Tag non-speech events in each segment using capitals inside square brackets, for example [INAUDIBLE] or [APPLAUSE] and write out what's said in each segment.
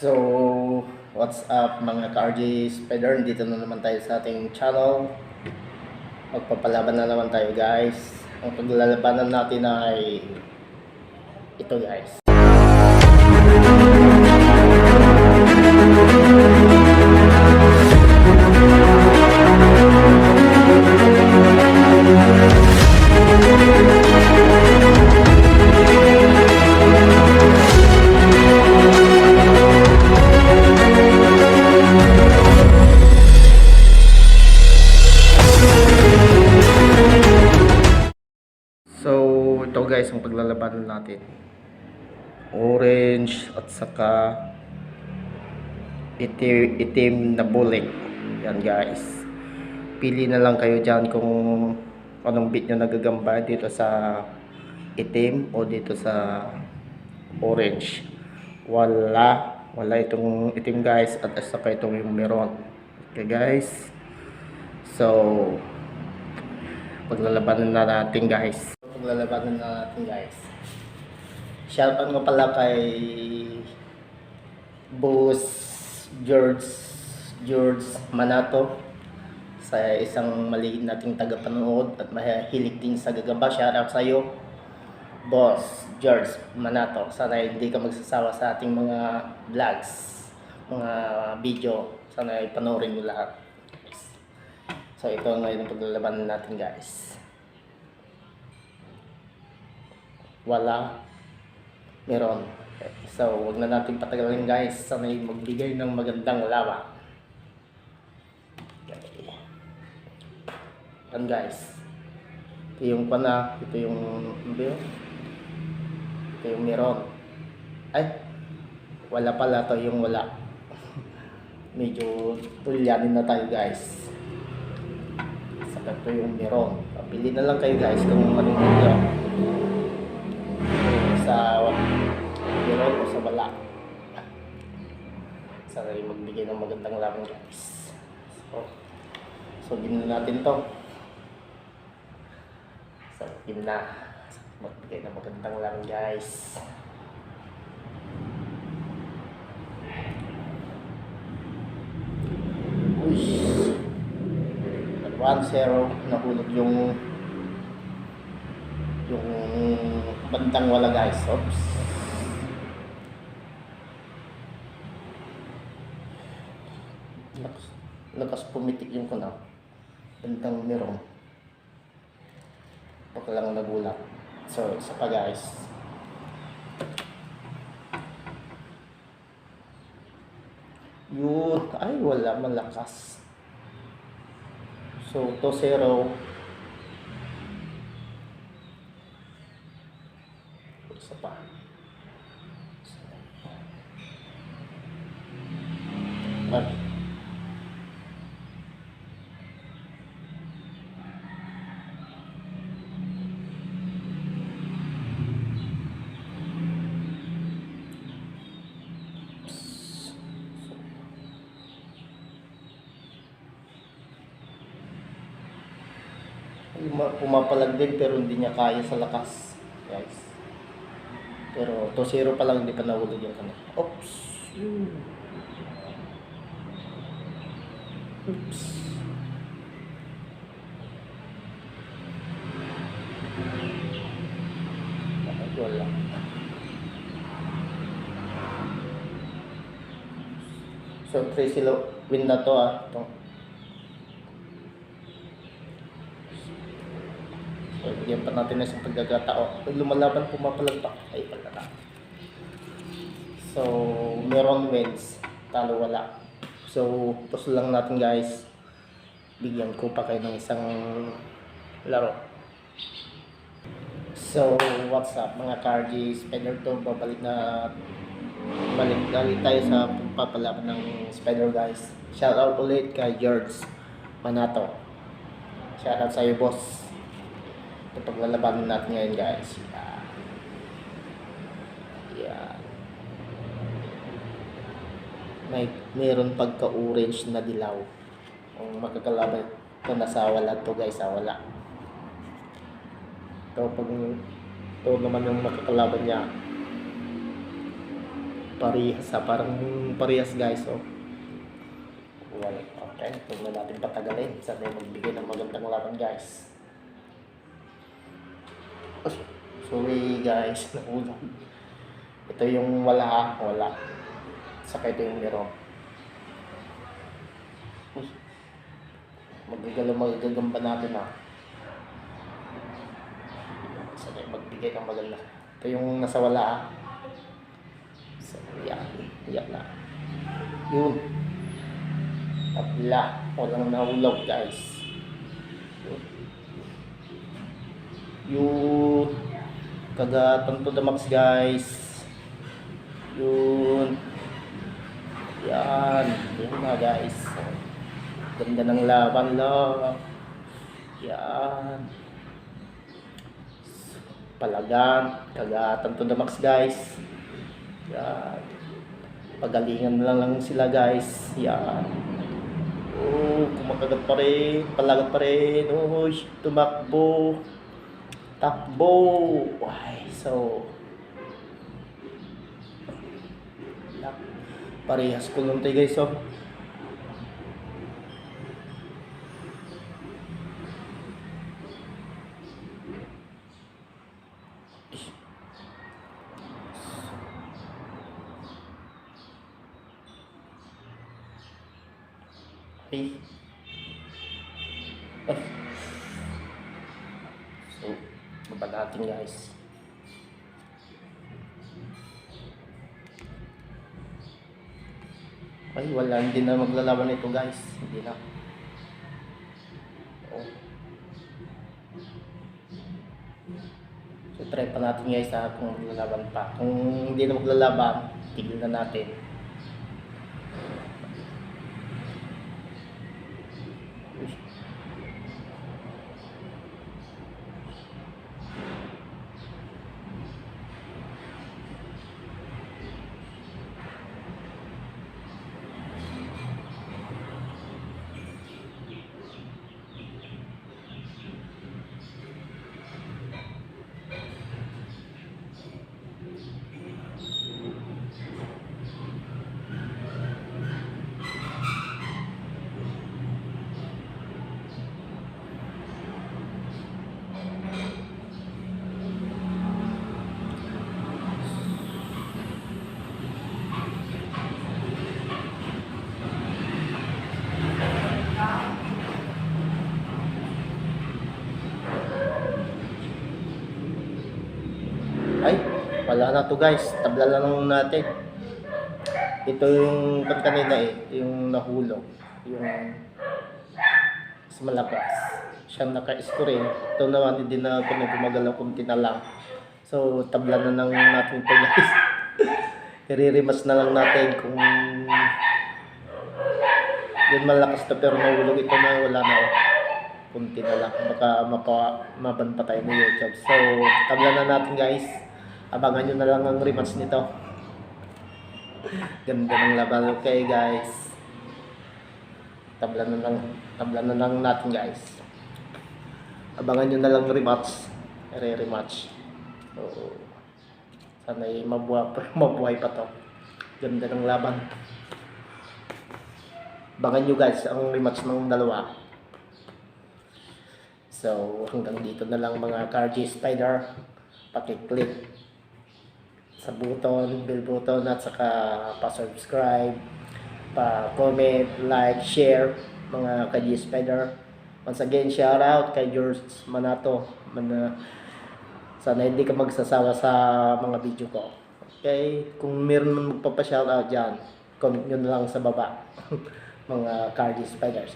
So, what's up mga ka-RJ Spider? Dito na naman tayo sa ating channel. Magpapalaban na naman tayo guys. Ang paglalabanan natin ay ito guys. Guys ang paglalabanan natin. Orange at saka itim, itim na bulik. Yan guys. Pili na lang kayo dyan kung anong bit nyo nagagamba dito sa itim o dito sa orange. Wala. Wala itong itim guys at saka itong yung meron. Okay guys. So, paglalabanan na natin guys. Paglalabanan na natin guys. Shoutout nga pala kay Boss George George Manato sa isang maliit nating tagapanood at mahilig din sa gagamba. Shoutout sa iyo, Boss George Manato. Sana hindi ka magsasawa sa ating mga vlogs, mga video. Sana ipanoorin mo lahat. So ito ngayon ang paglalabanan natin guys. Wala. Meron. So wag na natin patagalin guys. Sanay magbigay ng magandang lawa. Okay. Yan guys. Ito yung pana. Ito yung yun? Ito yung meron. Ay. Wala pala to yung wala. [LAUGHS] Medyo tulyanin na tayo guys saka ito yung meron. Pili na lang kayo guys kung anong gusto. Sa meron o sa wala. [LAUGHS] Sana rin magbigay ng magandang laban guys. So, so na natin to. So, game. Magbigay ng magandang laban guys. Uy. 1-0 nahulog yung yung bandang wala guys. Oops. Lakas, lakas pumitik yung kuna. Bandang merong baka lang nagulat. So isa pa guys. Yun. Ay wala malakas. So, 2-0. Isa pa. Ay. Puma- pumapalag pero hindi niya kaya sa lakas guys. Pero 2-0 pa lang hindi pa nahulog yung kanila oops. Oops. Wala? So 3-0 win na to ah. Itong So, bigyan pa natin na sa pagkakatao. Pag lumalaban, pumapalagpak. Ay, pagkata. So, meron wins. Talo wala. So, puso lang natin guys. Bigyan ko pa kayo ng isang laro. So, what's up mga Cardi Spider to? Babalik na balik balik tayo sa pagpapalaban ng Spider guys. Shout out ulit kay George Manato. Shout out sa iyo boss. Ito paglalabanan natin ngayon guys. Yan. Yan. May meron pagka-orange na dilaw. Kung magkakalaban ito nasa wala to guys, ah, wala. Ito pag ito naman yung makakalaban niya. Parehas ha, parang parehas guys oh. Well, okay, huwag na natin patagalin. Sana magbigay ng magandang laban guys. Ay, Sorry guys, [LAUGHS] nahulog. Ito yung wala wala. Saka ito yung meron. Magagalaw magagamba natin ha. Sana yung magbigay ng maganda. Ito yung nasa wala ha. So, yan. Yan na. Yun. Tabla. Walang nahulog guys. Yun. Yun. Kagatan to the guys. Yun. Yan. Yan na guys. Ganda ng laban lang. Yan. Palagan. Kagatan to the guys. Yan. Pagalingan na lang sila guys. Yan. Oh, kumakagat pa rin. Palagat pa rin. Oh, tumakbo. Takbo. Ay, so. Parehas ko lang guys. Oh. Ay. Ay. So, baba natin guys. Ay, wala. Hindi na maglalaban ito guys. Hindi na. Oh. So, try pa natin guys ha kung maglalaban pa. Kung hindi na maglalaban, tigil na natin. Uy. Ay, wala na to guys. Tabla na lang natin. Ito yung kan kanina eh, yung nahulog. Yung mas malakas. Siyang naka-score eh. Ito naman hindi na kung gumagalaw kunti na lang. So, tabla na lang natin ito guys. [LAUGHS] I-rematch na lang natin kung yun malakas na pero nahulog ito na wala na oh. Kunti na lang. Baka mapa, maban pa tayo ng YouTube. So, tabla na natin guys. Abangan nyo na lang ang rematch nito. Ganda ng laban. Okay guys. Tabla na lang, tabla na lang natin guys. Abangan nyo na lang rematch. Re-rematch. So, sana'y mabuhay, [LAUGHS] mabuhay pa to. Ganda ng laban. Abangan nyo guys ang rematch ng dalawa. So, hanggang dito na lang mga Cargy Spider. Pakiclick sa button, bell button at saka pa-subscribe, pa-comment, like, share mga Cargy Spider. Once again, shout out kay George Manato. Man, sana hindi ka magsasawa sa mga video ko. Okay? Kung meron man magpapa-shout out dyan, comment nyo na lang sa baba. [LAUGHS] mga Cargy Spiders.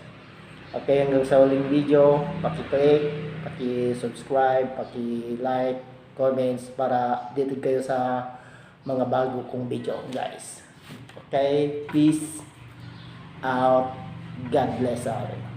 Okay, hanggang sa uling video, paki-click, paki-subscribe, paki-like, comments para updated kayo sa mga bago kong video, guys. Okay, peace out. God bless all.